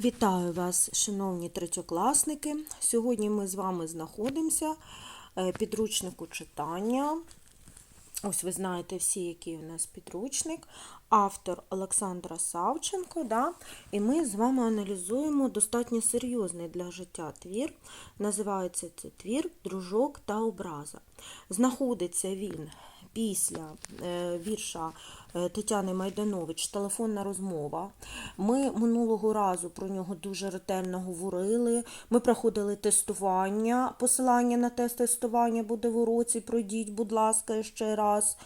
Вітаю вас, шановні третьокласники. Сьогодні ми з вами знаходимося е, підручнику читання. Ось ви знаєте всі, який у нас підручник. Автор Олександра Савченко. Да? І ми з вами аналізуємо достатньо серйозний для життя твір. Називається це твір Дружок та образа. Знаходиться він після е, вірша Тетяни Майданович Телефонна розмова. Ми минулого разу про нього дуже ретельно говорили. Ми проходили тестування. Посилання на тест тестування буде в уроці. Пройдіть, будь ласка, ще раз.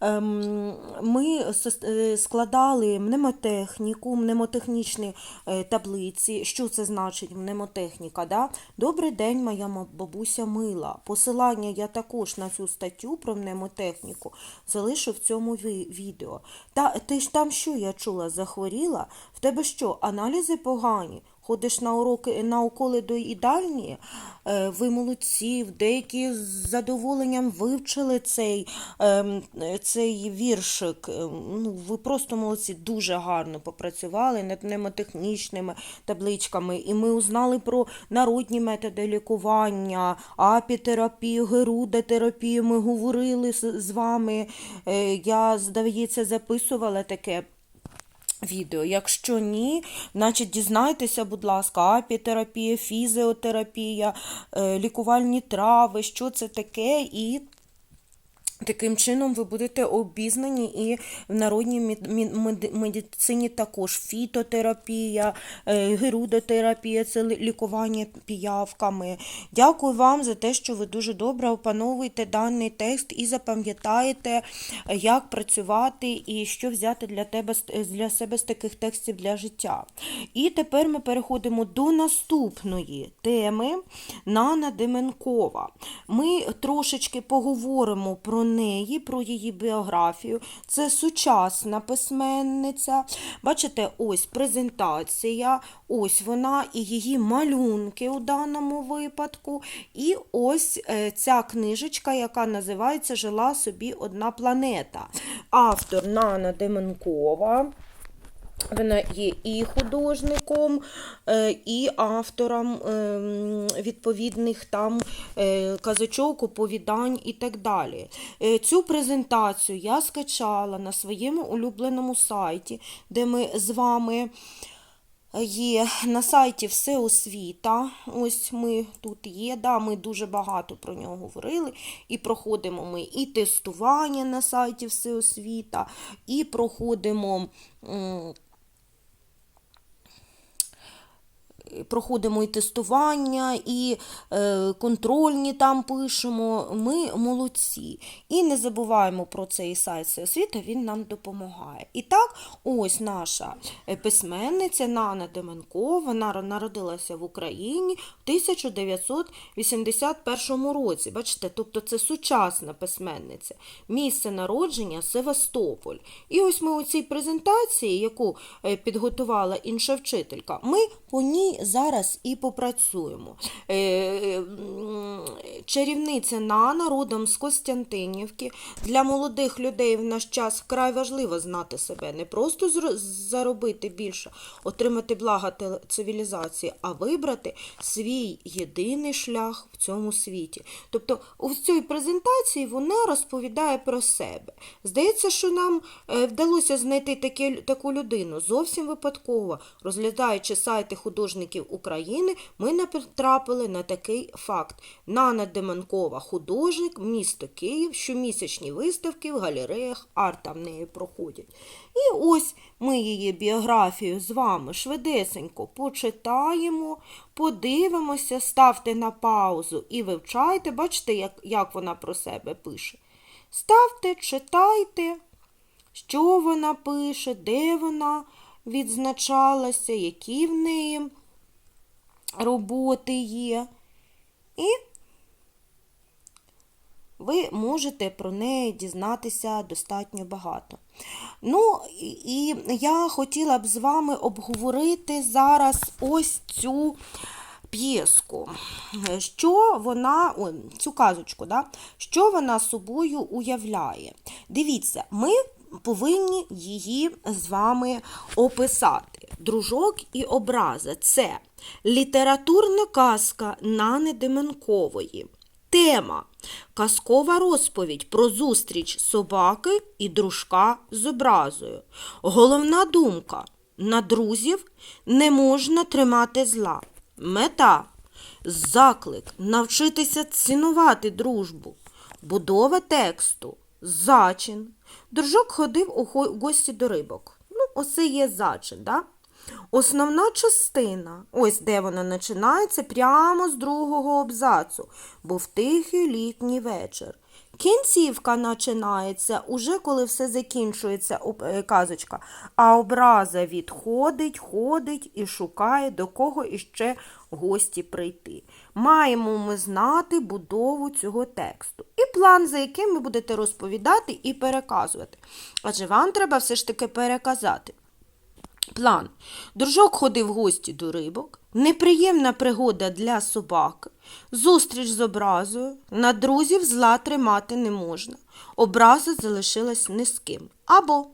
Ем, Ми е, складали мнемотехніку, мнемотехнічні е, таблиці. Що це значить мнемотехніка? Да? Добрий день, моя бабуся мила. Посилання я також на цю статтю про мнемотехніку залишу в цьому ві- відео. Та ти ж там що я чула, захворіла? В тебе що, аналізи погані? Ходиш на уроки на уколи до їдальні? Е, Ви молодці, деякі з задоволенням вивчили цей, ем, цей віршик. Е, Ну, ви просто молодці, дуже гарно попрацювали над мнемотехнічними табличками. І ми узнали про народні методи лікування, апітерапію, герудотерапію. Ми говорили з, з вами. Е, Я, здається, записувала таке відео. Якщо ні, значить дізнайтеся, будь ласка, апітерапія, фізіотерапія, е, лікувальні трави, що це таке, і Таким чином ви будете обізнані і в народній мед- мед- мед- медицині також фітотерапія, е, герудотерапія, це лі- лікування піявками. Дякую вам за те, що ви дуже добре опановуєте даний текст і запам'ятаєте, е, як працювати і що взяти для тебе для себе з таких текстів для життя. І тепер ми переходимо до наступної теми Нана Деменкова. Ми трошечки поговоримо про неї, про її біографію. Це сучасна письменниця. Бачите, ось презентація, ось вона і її малюнки у даному випадку. І ось е, ця книжечка, яка називається Жила собі одна планета. Автор Нана Деменкова. Вона є і художником, е, і автором ем, відповідних там е, казочок, оповідань і так далі. Е, Цю презентацію я скачала на своєму улюбленому сайті, де ми з вами є на сайті Всеосвіта. Ось ми тут є. Да, ми дуже багато про нього говорили. І проходимо ми і тестування на сайті Всеосвіта, і проходимо. Проходимо і тестування, і е, контрольні там пишемо. Ми молодці. І не забуваємо про цей сайт освіта, він нам допомагає. І так, ось наша е, письменниця Нана Деменкова, вона народилася в Україні в 1981 році. Бачите, тобто це сучасна письменниця. Місце народження Севастополь. І ось ми у цій презентації, яку е, підготувала інша вчителька, ми по ній зараз і попрацюємо. Е, Чарівниця Нана родом з Костянтинівки. Для молодих людей в наш час вкрай важливо знати себе, не просто заробити більше, отримати блага цивілізації, а вибрати свій єдиний шлях в цьому світі. Тобто у цій презентації вона розповідає про себе. Здається, що нам е, вдалося знайти таку людину зовсім випадково. Розглядаючи сайти художників України, ми натрапили на такий факт. Нана Деменкова, художник, місто Київ, щомісячні виставки в галереях арта в неї проходять. І ось ми її біографію з вами швидесенько почитаємо, подивимося, ставте на паузу і вивчайте, бачите, як, як вона про себе пише. Ставте, читайте, що вона пише, де вона відзначалася, які в неї роботи є. І ви можете про неї дізнатися достатньо багато. Ну, і я хотіла б з вами обговорити зараз ось цю п'єску. Що вона, о, цю казочку, да? що вона собою уявляє? Дивіться, ми повинні її з вами описати. Дружок і образа це літературна казка Нани Деменкової. Тема казкова розповідь про зустріч собаки і дружка з образою. Головна думка на друзів не можна тримати зла. Мета заклик навчитися цінувати дружбу. Будова тексту зачин. Дружок ходив у гості до рибок. Ну, оце є зачин, да? Основна частина, ось де вона починається, прямо з другого абзацу. Був тихий літній вечір. Кінцівка починається уже коли все закінчується е, казочка, а образа відходить, ходить і шукає, до кого іще гості прийти. Маємо ми знати будову цього тексту і план, за яким ви будете розповідати і переказувати. Адже вам треба все ж таки переказати. План. Дружок ходив в гості до рибок, неприємна пригода для собаки, зустріч з образою, на друзів зла тримати не можна, образа залишилась не з ким. Або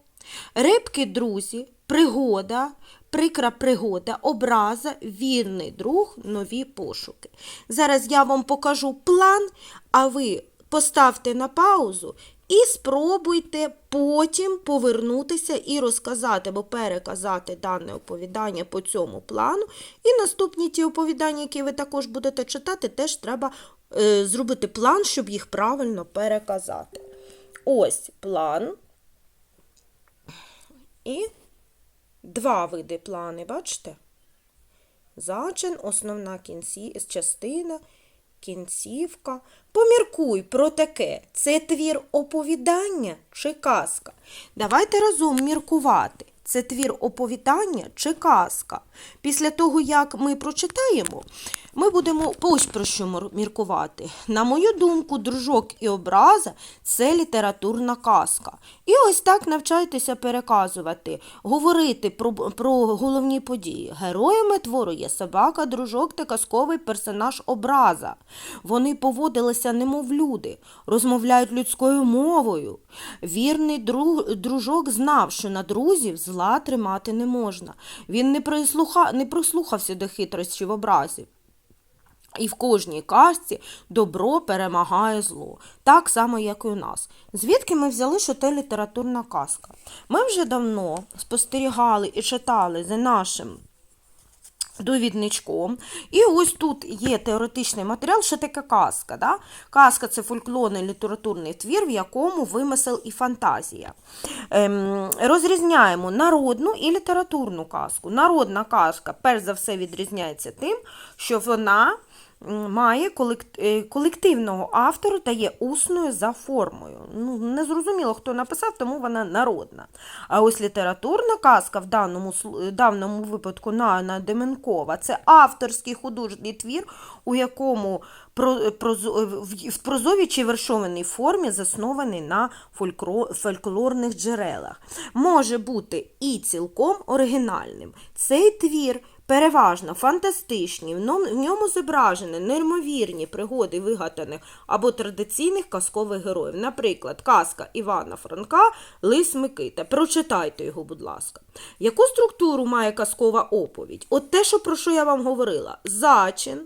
рибки друзі, пригода, прикра пригода, образа, вірний друг, нові пошуки. Зараз я вам покажу план, а ви поставте на паузу і спробуйте потім повернутися і розказати або переказати дане оповідання по цьому плану. І наступні ті оповідання, які ви також будете читати, теж треба е, зробити план, щоб їх правильно переказати. Ось план. І два види плани, бачите? Зачин, основна кінці, частина, кінцівка. Поміркуй про таке. Це твір оповідання чи казка? Давайте разом міркувати. Це твір оповідання чи казка. Після того, як ми прочитаємо, ми будемо ось про що міркувати. На мою думку, дружок і образа це літературна казка. І ось так навчайтеся переказувати, говорити про, про головні події. Героями твору є собака, дружок та казковий персонаж образа. Вони поводилися немов люди, розмовляють людською мовою. Вірний дружок знав, що на друзів зла тримати не можна. Він не, прислуха, не прислухався до хитрощів образів. І в кожній казці добро перемагає зло, так само, як і у нас. Звідки ми взяли, що це літературна казка? Ми вже давно спостерігали і читали за нашим довідничком. І ось тут є теоретичний матеріал, що таке казка. Да? Казка це фольклорний літературний твір, в якому вимисел і фантазія. Ем, розрізняємо народну і літературну казку. Народна казка, перш за все, відрізняється тим, що вона має е, колективного автора та є усною за формою. Ну, не зрозуміло, хто написав, тому вона народна. А ось літературна казка в даному, даному випадку Нана Деменкова це авторський художній твір, у якому прозо- в- прозовій чи вершованій формі заснований на фолькло- фольклорних джерелах. Може бути і цілком оригінальним. Цей твір переважно фантастичні, в ньому зображені неймовірні пригоди вигаданих або традиційних казкових героїв. Наприклад, казка Івана Франка Лис Микита. Прочитайте його, будь ласка. Яку структуру має казкова оповідь? От те, що про що я вам говорила: зачин,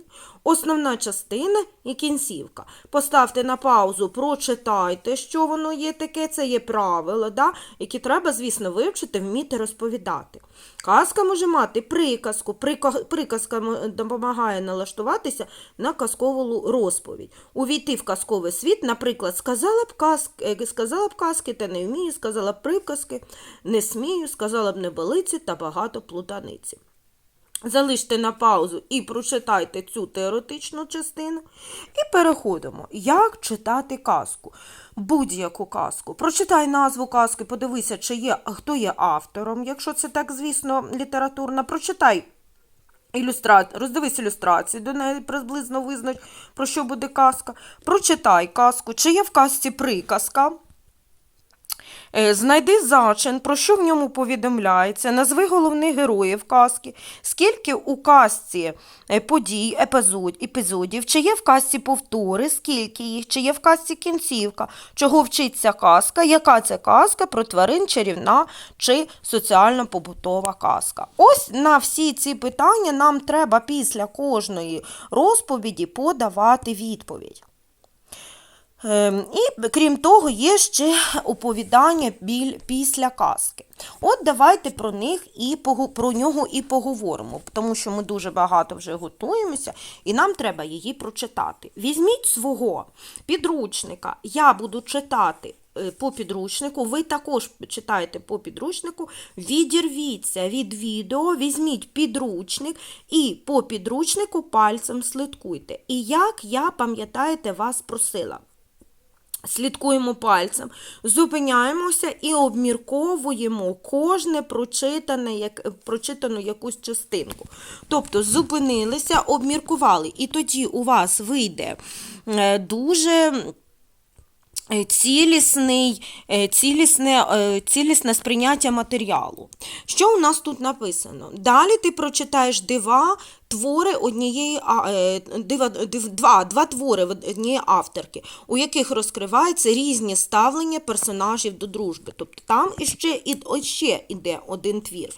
основна частина і кінцівка. Поставте на паузу, прочитайте, що воно є таке, це є правила, да? які треба, звісно, вивчити, вміти розповідати. Казка може мати приказку. Приказка допомагає налаштуватися на казкову розповідь. Увійти в казковий світ, наприклад, сказала б казки, е, сказала б казки та не вмію, сказала б приказки, не смію, сказала б небелиці та багато плутаниці. Залиште на паузу і прочитайте цю теоретичну частину. І переходимо, як читати казку. Будь-яку казку. Прочитай назву казки, подивися, чи є, хто є автором, якщо це так, звісно, літературна. Прочитай ілюстра... роздивись ілюстрацію, до неї приблизно визнач, про що буде казка. Прочитай казку, чи є в казці приказка. Е, Знайди зачин, про що в ньому повідомляється, назви головних героїв казки, скільки у казці е, подій, епізод, епізодів, чи є в казці повтори, скільки їх, чи є в казці кінцівка, чого вчиться казка, яка це казка? Про тварин, чарівна чи соціально-побутова казка. Ось на всі ці питання нам треба після кожної розповіді подавати відповідь. Ем, І крім того, є ще оповідання після казки. От давайте про них і про нього і поговоримо, тому що ми дуже багато вже готуємося, і нам треба її прочитати. Візьміть свого підручника, я буду читати. е, По підручнику, ви також читаєте по підручнику, відірвіться від відео, візьміть підручник і по підручнику пальцем слідкуйте. І як я, пам'ятаєте, вас просила. Слідкуємо пальцем, зупиняємося і обмірковуємо кожне прочитане, як, прочитану якусь частинку. Тобто зупинилися, обміркували. І тоді у вас вийде е, дуже е, цілісний, е, цілісне, цілісне сприйняття матеріалу. Що у нас тут написано? Далі ти прочитаєш дива, твори однієї е, дива, див, два, два твори однієї авторки, у яких розкриваються різні ставлення персонажів до дружби. Тобто там іще, і, іще іде один твір.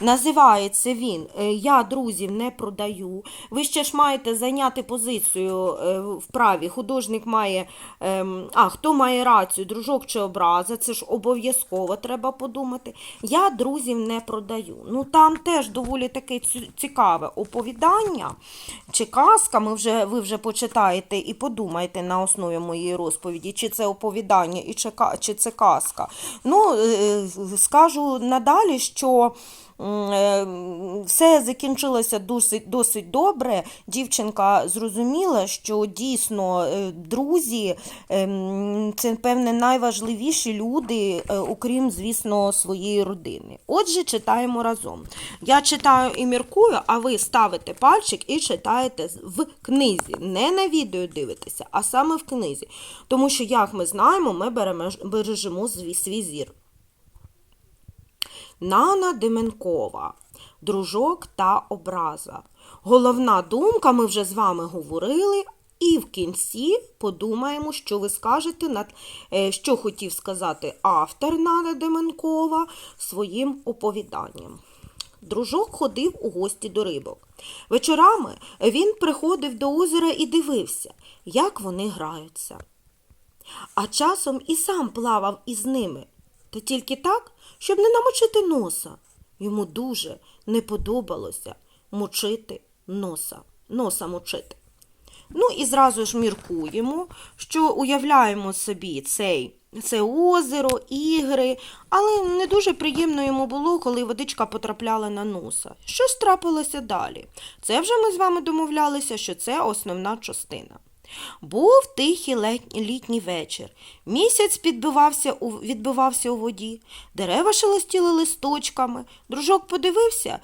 Називається він е, Я друзів не продаю. Ви ще ж маєте зайняти позицію е, в праві. Художник має. ем, А, хто має рацію, дружок чи образа? Це ж обов'язково треба подумати. Я друзів не продаю. Ну там теж доволі таке цікаве оповідання чи казка. Ми вже, ви вже почитаєте і подумаєте на основі моєї розповіді, чи це оповідання, і чи, це казка. Ну, е, скажу надалі, що. Е, Все закінчилося досить, досить добре. Дівчинка зрозуміла, що дійсно е, друзі ем, це, певне, найважливіші люди, е, окрім, звісно, своєї родини. Отже, читаємо разом. Я читаю і міркую, а ви ставите пальчик і читаєте в книзі. Не на відео дивитеся, а саме в книзі. Тому що, як ми знаємо, ми бережемо свій зір. Нана Деменкова. Дружок та образа. Головна думка, ми вже з вами говорили, і в кінці подумаємо, що ви скажете, над, е, що хотів сказати автор Нана Деменкова своїм оповіданням. Дружок ходив у гості до рибок. Вечорами він приходив до озера і дивився, як вони граються а часом і сам плавав із ними, та тільки так, щоб не намочити носа. Йому дуже не подобалося мочити носа, носа мочити. Ну і зразу ж міркуємо, що уявляємо собі цей, це озеро, ігри, але не дуже приємно йому було, коли водичка потрапляла на носа. Що трапилося далі? Це вже ми з вами домовлялися, що це основна частина. Був тихий літній вечір. Місяць підбивався у, відбивався у воді, дерева шелестіли листочками. Дружок подивився,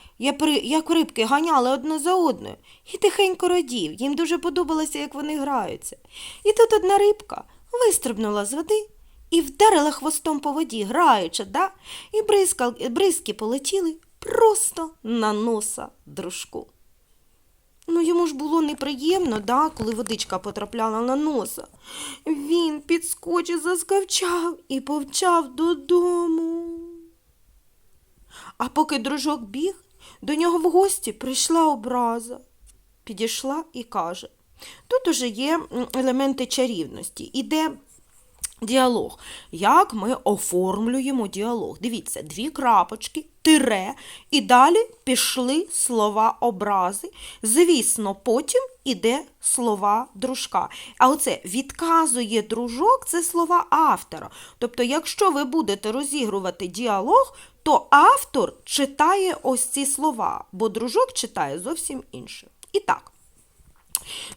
як, рибки ганяли одне за одною, і тихенько радів. Їм дуже подобалося, як вони граються. І тут одна рибка вистрибнула з води і вдарила хвостом по воді, граючи, да? і бризки полетіли просто на носа дружку. Ну, йому ж було неприємно, да, коли водичка потрапляла на носа. Він підскочив, заскавчав і повчав додому. А поки дружок біг, до нього в гості прийшла образа. Підійшла і каже: тут уже є елементи чарівності. Іде Діалог. Як ми оформлюємо діалог? Дивіться, дві крапочки, тире, і далі пішли слова образи. Звісно, потім іде слова дружка. А оце відказує дружок це слова автора. Тобто, якщо ви будете розігрувати діалог, то автор читає ось ці слова, бо дружок читає зовсім інше. І так.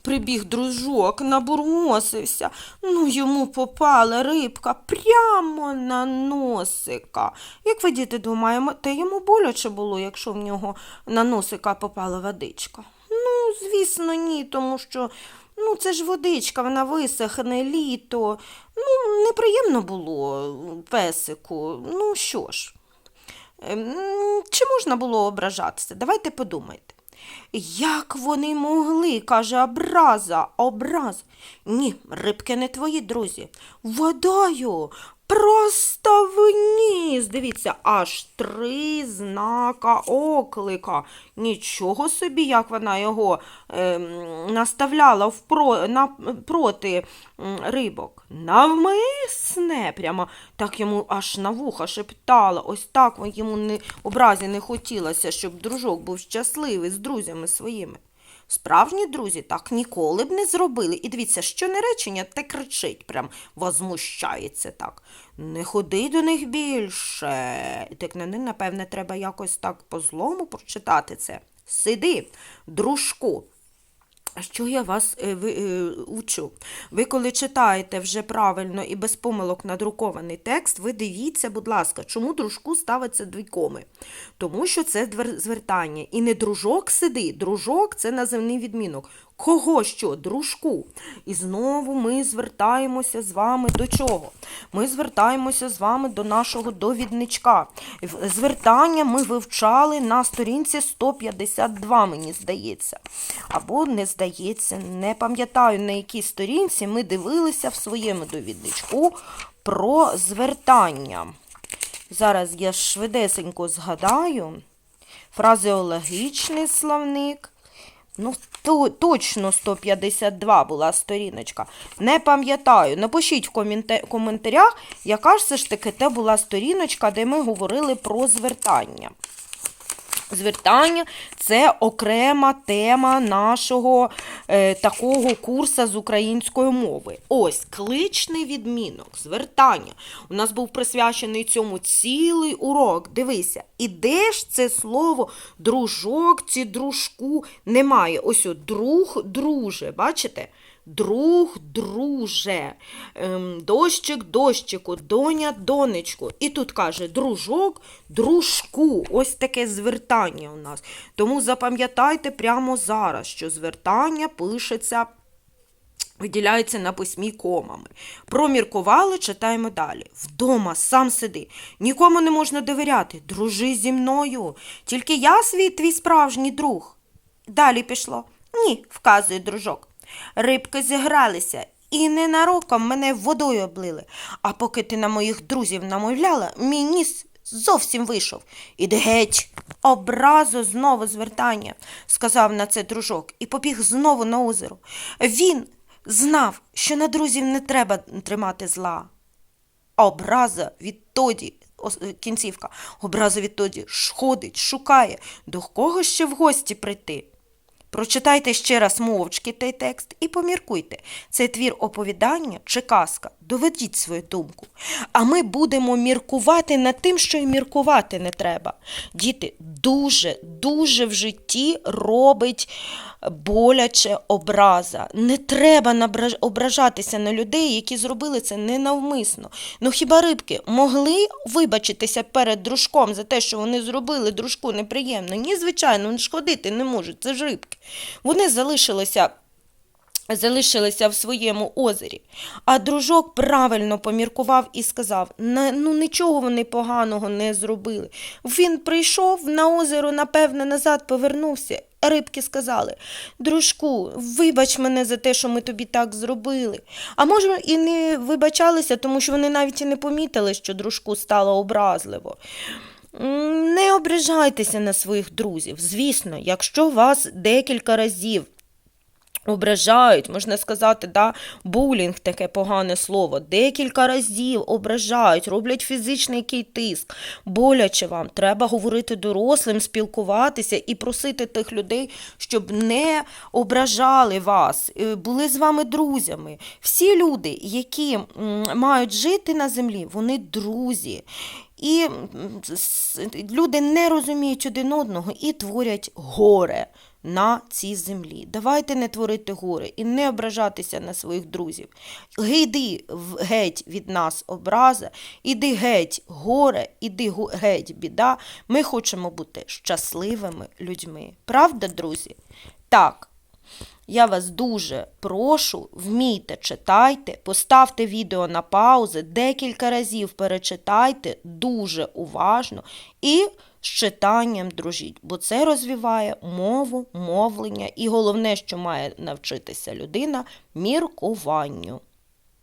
Прибіг дружок, набурмосився. Ну, йому попала рибка прямо на носика. Як ви діти думаємо, те йому боляче було, якщо в нього на носика попала водичка? Ну, звісно, ні, тому що Ну, це ж водичка, вона висохне, літо. Ну, неприємно було песику. Ну що ж. Ем, Чи можна було ображатися? Давайте подумайте. Як вони могли, каже образа, образ. Ні, рибки не твої друзі. Водою просто вниз. Дивіться, аж три знака оклика. Нічого собі, як вона його ем, наставляла впро, напроти м, рибок. Навмисне, прямо так йому аж на вуха шептала. Ось так йому не, образі не хотілося, щоб дружок був щасливий з друзями своїми. Справжні друзі так ніколи б не зробили. І дивіться, що не речення, те кричить, прям возмущається так. Не ходи до них більше. Так на них, напевне, треба якось так по-злому прочитати це. Сиди, дружку. А що я вас е, ви, е, учу? Ви коли читаєте вже правильно і без помилок надрукований текст, ви дивіться, будь ласка, чому дружку ставиться дві коми? Тому що це звертання. І не дружок сиди, дружок це називний відмінок. Кого що? Дружку. І знову ми звертаємося з вами до чого? Ми звертаємося з вами до нашого довідничка. Звертання ми вивчали на сторінці 152, мені здається. Або не здається, не пам'ятаю, на якій сторінці ми дивилися в своєму довідничку про звертання. Зараз я швидесенько згадаю. Фразеологічний словник. Ну, то, точно 152 була сторіночка. Не пам'ятаю. Напишіть в коментарях, яка ж все ж таки те була сторіночка, де ми говорили про звертання. Звертання це окрема тема нашого е, такого курсу з української мови. Ось кличний відмінок, звертання. У нас був присвячений цьому цілий урок. Дивися, і де ж це слово дружок чи дружку немає. Ось о, друг, друже, бачите? Друг, друже, ем, дощик, дощику, доня, донечку. І тут каже дружок, дружку. Ось таке звертання у нас. Тому запам'ятайте прямо зараз, що звертання пишеться, виділяється на письмі комами. Проміркували, читаємо далі. Вдома сам сиди. Нікому не можна довіряти. Дружи зі мною. Тільки я свій твій справжній друг. Далі пішло. Ні, вказує дружок. Рибки зігралися і ненароком мене водою облили. А поки ти на моїх друзів намовляла, мій ніс зовсім вийшов. Іди геть. Образу знову звертання, сказав на це дружок, і побіг знову на озеро. Він знав, що на друзів не треба тримати зла. Образа відтоді, е, кінцівка, образа відтоді ходить, шукає, до кого ще в гості прийти. Прочитайте ще раз мовчки той текст і поміркуйте. Це твір оповідання чи казка. Доведіть свою думку. А ми будемо міркувати над тим, що й міркувати не треба. Діти, дуже, дуже в житті робить боляче образа. Не треба ображатися на людей, які зробили це ненавмисно. Ну хіба рибки могли вибачитися перед дружком за те, що вони зробили дружку неприємно? Ні, звичайно, вони ж ходити не можуть, це ж рибки. Вони залишилися залишилися в своєму озері. А дружок правильно поміркував і сказав: ну нічого вони поганого не зробили. Він прийшов на озеро, напевне, назад повернувся. Рибки сказали: Дружку, вибач мене за те, що ми тобі так зробили. А може, і не вибачалися, тому що вони навіть і не помітили, що дружку стало образливо. Не ображайтеся на своїх друзів. Звісно, якщо вас декілька разів ображають, можна сказати, да, булінг таке погане слово. Декілька разів ображають, роблять фізичний який тиск. Боляче вам. Треба говорити дорослим, спілкуватися і просити тих людей, щоб не ображали вас, е, були з вами друзями. Всі люди, які мають жити на землі, вони друзі. І люди не розуміють один одного і творять горе на цій землі. Давайте не творити горе і не ображатися на своїх друзів. Йди геть від нас образа, іди геть горе, іди геть біда. Ми хочемо бути щасливими людьми. Правда, друзі? Так. Я вас дуже прошу, вмійте, читайте, поставте відео на паузи, декілька разів перечитайте дуже уважно і з читанням дружіть, бо це розвиває мову, мовлення і головне, що має навчитися людина міркуванню.